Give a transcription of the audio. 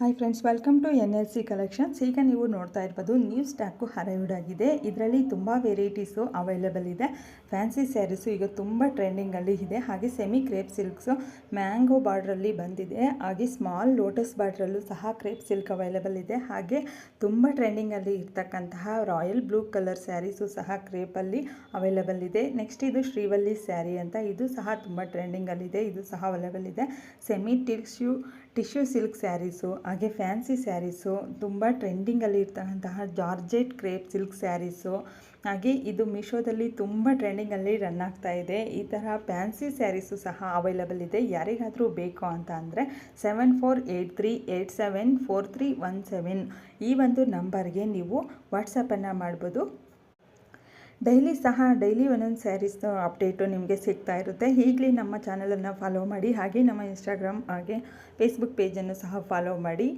Hi friends welcome to N L C collections ಈಗ ನೀವು ನೋಡ್ತಾ ಇರ್ಬೋದು ನ್ಯೂ ಸ್ಟಾಕು ಆಗಿದೆ. ಇದರಲ್ಲಿ ತುಂಬ ವೆರೈಟೀಸು ಅವೈಲೇಬಲ್ ಇದೆ. ಫ್ಯಾನ್ಸಿ ಸ್ಯಾರೀಸು ಈಗ ತುಂಬ ಟ್ರೆಂಡಿಂಗಲ್ಲಿ ಇದೆ. ಹಾಗೆ ಸೆಮಿ ಕ್ರೇಪ್ ಸಿಲ್ಕ್ಸು ಮ್ಯಾಂಗೋ ಬಾರ್ಡ್ರಲ್ಲಿ ಬಂದಿದೆ. ಹಾಗೆ ಸ್ಮಾಲ್ ಲೋಟಸ್ ಬಾರ್ಡ್ರಲ್ಲೂ ಸಹ ಕ್ರೇಪ್ ಸಿಲ್ಕ್ ಅವೈಲೇಬಲ್ ಇದೆ. ಹಾಗೆ ತುಂಬ ಟ್ರೆಂಡಿಂಗಲ್ಲಿ ಇರ್ತಕ್ಕಂತಹ ರಾಯಲ್ ಬ್ಲೂ ಕಲರ್ ಸ್ಯಾರೀಸು ಸಹ ಕ್ರೇಪಲ್ಲಿ ಅವೈಲೇಬಲ್ ಇದೆ. ನೆಕ್ಸ್ಟ್ ಇದು ಶ್ರೀವಲ್ಲಿ ಸ್ಯಾರಿ ಅಂತ. ಇದು ಸಹ ತುಂಬ ಟ್ರೆಂಡಿಂಗಲ್ಲಿದೆ ಇದು. ಸಹ ಅವೈಲೇಬಲ್ ಇದೆ. Semi tissue tissue silk sarees, ಹಾಗೆ ಫ್ಯಾನ್ಸಿ ಸ್ಯಾರೀಸು, ತುಂಬ ಟ್ರೆಂಡಿಂಗಲ್ಲಿ ಇರ್ತಕ್ಕಂತಹ ಜಾರ್ಜೆಟ್ ಕ್ರೇಪ್ ಸಿಲ್ಕ್ ಸ್ಯಾರೀಸು, ಹಾಗೆ ಇದು ಮೀಶೋದಲ್ಲಿ ತುಂಬ ಟ್ರೆಂಡಿಂಗಲ್ಲಿ ರನ್ ಆಗ್ತಾ ಇದೆ. ಈ ಥರ ಫ್ಯಾನ್ಸಿ ಸ್ಯಾರೀಸು ಸಹ ಅವೈಲಬಲ್ ಇದೆ. ಯಾರಿಗಾದರೂ ಬೇಕು ಅಂತ ಅಂದರೆ seven four eight three eight seven four three one seven ಈ ಒಂದು ನಂಬರ್ಗೆ ನೀವು ವಾಟ್ಸಪ್ಪನ್ನು ಮಾಡ್ಬೋದು ಡೈಲಿ ಸಹ, ಡೈಲಿ ಒಂದೊಂದು ಸ್ಯಾರೀಸ್ ಅಪ್ಡೇಟು ನಿಮಗೆ ಸಿಗ್ತಾ ಇರುತ್ತೆ. ಈಗಲೇ ನಮ್ಮ ಚಾನಲನ್ನು ಫಾಲೋ ಮಾಡಿ, ಹಾಗೆ ನಮ್ಮ ಇನ್ಸ್ಟಾಗ್ರಾಮ್ ಹಾಗೆ ಫೇಸ್ಬುಕ್ ಪೇಜನ್ನು ಸಹ ಫಾಲೋ ಮಾಡಿ.